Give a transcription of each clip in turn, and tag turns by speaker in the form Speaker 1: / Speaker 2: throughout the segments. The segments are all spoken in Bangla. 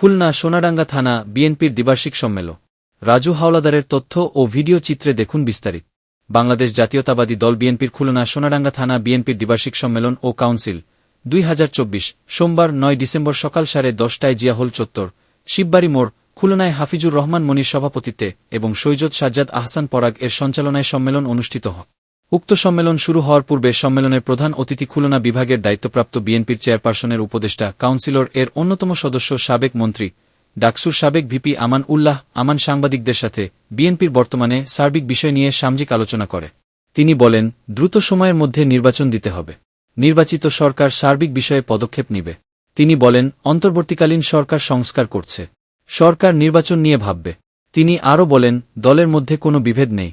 Speaker 1: খুলনা সোনাডাঙ্গা থানা বিএনপির দ্বিবার্ষিক সম্মেলন। রাজু হাওলাদারের তথ্য ও ভিডিও চিত্রে দেখুন বিস্তারিত। বাংলাদেশ জাতীয়তাবাদী দল বিএনপির খুলনা সোনাডাঙ্গা থানা বিএনপির দ্বিবার্ষিক সম্মেলন ও কাউন্সিল, দুই হাজার চব্বিশ, সোমবার নয় ডিসেম্বর সকাল সাড়ে দশটায় জিয়াহল চত্বর, শিববাড়ি মোড়, খুলনায় হাফিজুর রহমান মনির সভাপতিত্বে এবং সৈয়দ সাজ্জাদ আহসান পরাগ এর সঞ্চালনায় সম্মেলন অনুষ্ঠিত হয়। উক্ত সম্মেলন শুরু হওয়ার পূর্বে সম্মেলনের প্রধান অতিথি খুলনা বিভাগের দায়িত্বপ্রাপ্ত বিএনপির চেয়ারপারসনের উপদেষ্টা কাউন্সিলর এর অন্যতম সদস্য সাবেক মন্ত্রী, ডাকসুর সাবেক ভিপি আমান উল্লাহ, আমান সাংবাদিকদের সাথে বিএনপির বর্তমানে সার্বিক বিষয় নিয়ে সামাজিক আলোচনা করে। তিনি বলেন, দ্রুত সময়ের মধ্যে নির্বাচন দিতে হবে। নির্বাচিত সরকার সার্বিক বিষয়ে পদক্ষেপ নিবে। তিনি বলেন, অন্তর্বর্তীকালীন সরকার সংস্কার করছে। সরকার নির্বাচন নিয়ে ভাববে। তিনি আরও বলেন, দলের মধ্যে কোনো বিভেদ নেই।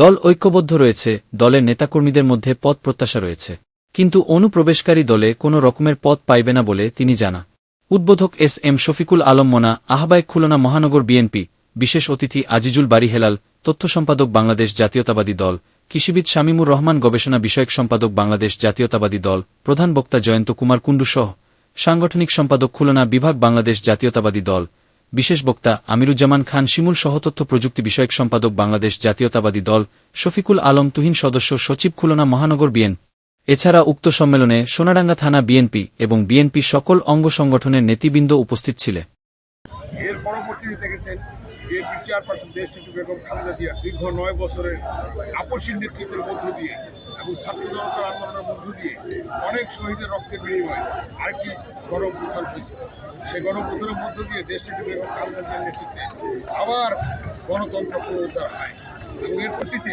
Speaker 1: দল ঐক্যবদ্ধ রয়েছে, দলের নেতাকর্মীদের মধ্যে পদ প্রত্যাশা রয়েছে। কিন্তু অনুপ্রবেশকারী দলে কোনো রকমের পদ পাইবে না বলে তিনি জানা। উদ্বোধক এস এম শফিকুল আলম মোনা, আহ্বায়ক খুলনা মহানগর বিএনপি, বিশেষ অতিথি আজিজুল বাড়ি হেলাল, তথ্য সম্পাদক বাংলাদেশ জাতীয়তাবাদী দল, কৃষিবিদ শামীমুর রহমান গবেষণা বিষয়ক সম্পাদক বাংলাদেশ জাতীয়তাবাদী দল, প্রধান বক্তা জয়ন্ত কুমার কুণ্ডু সহ, সাংগঠনিক সম্পাদক খুলনা বিভাগ বাংলাদেশ জাতীয়তাবাদী দল বিশেষ বক্তা আমিরুজ্জামান খান শিমুল সহতথ্য প্রযুক্তি বিষয়ক সম্পাদক বাংলাদেশ জাতীয়তাবাদী দল শফিকুল আলম তুহিন সদস্য সচিব খুলনা মহানগর বিএন। এছাড়া উক্ত সম্মেলনে সোনাডাঙ্গা থানা বিএনপি এবং বিএনপি সকল অঙ্গ সংগঠনের নেতৃবৃন্দ উপস্থিত ছিলেন
Speaker 2: এর পরবর্তীতে দেখেছেন চেয়ারপারসন দেশনেত্রী বেগম খালেদা জিয়া দীর্ঘ নয় বছরের আপসীর নেতৃত্বের মধ্য দিয়ে এবং ছাত্র জনতার আন্দোলনের মধ্য দিয়ে অনেক শহীদের রক্তের বিনিময়ে আরেকটি গণঅভ্যুত্থান হয়েছে। সেই গণঅভ্যুত্থানের মধ্য দিয়ে দেশনেত্রী বেগম খালেদা জিয়ার নেতৃত্বে আবার গণতন্ত্র পুনরুদ্ধার হয়। এবং এর প্রতিতে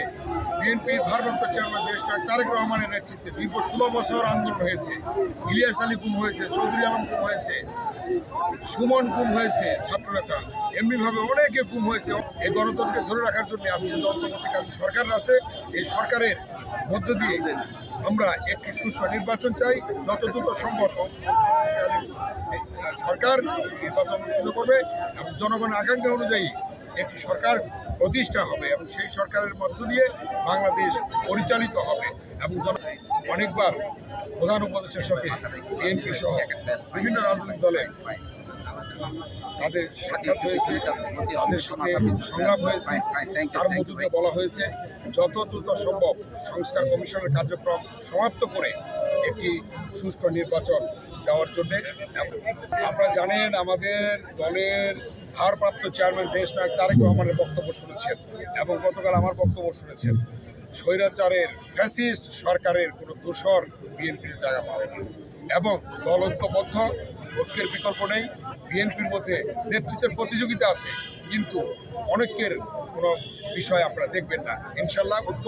Speaker 2: বিএনপির ভারপ্রাপ্ত চেয়ারম্যান দেশ তারেক রহমানের নেতৃত্বে দীর্ঘ ষোলো বছর আন্দোলন হয়েছে। ইলিয়াস আলী গুম হয়েছে, চৌধুরী আলম গুম হয়েছে সুমন গুম হয়েছে ছাত্রনেতা। এমনিভাবে অনেকে গুম হয়েছে। এই গণতন্ত্রকে ধরে রাখার জন্য আজকে অন্তর্বর্তীকালীন সরকার আছে। এই সরকারের মধ্য দিয়ে আমরা একটি সুষ্ঠু নির্বাচন চাই। যত দ্রুত সম্ভব সরকার নির্বাচন অনুষ্ঠিত করবে এবং জনগণের আকাঙ্ক্ষা অনুযায়ী একটি সরকার প্রতিষ্ঠা হবে এবং সেই সরকারের মধ্য দিয়ে বাংলাদেশ পরিচালিত হবে এবং অনেকবার প্রধান উপদেশের সাথে বিএনপি সহ বিভিন্ন রাজনৈতিক দলে তাদের সাক্ষাৎ হয়েছে, তাদের সাথে সংলাপ হয়েছে, তার মধ্য বলা হয়েছে, যত দ্রুত সম্ভব সংস্কার কমিশনের কার্যক্রম সমাপ্ত করে একটি সুষ্ঠু নির্বাচন দেওয়ার জন্যে আপনারা জানেন আমাদের দলের ভারপ্রাপ্ত চেয়ারম্যান দেশ নায়ক তারেক রহমানের বক্তব্য শুনেছেন এবং গতকাল আমার বক্তব্য শুনেছেন। স্বৈরাচারের ফ্যাসিস্ট সরকারের কোনো দোষর বিএনপির জায়গা পাবে না। এবং দলন্তবদ্ধ ঐক্যের বিকল্প নেই। বিএনপির মধ্যে নেতৃত্বের প্রতিযোগিতা আছে, কিন্তু অনেকের কোনো বিষয় আপনারা দেখবেন না। ইনশাল্লাহ ঐক্য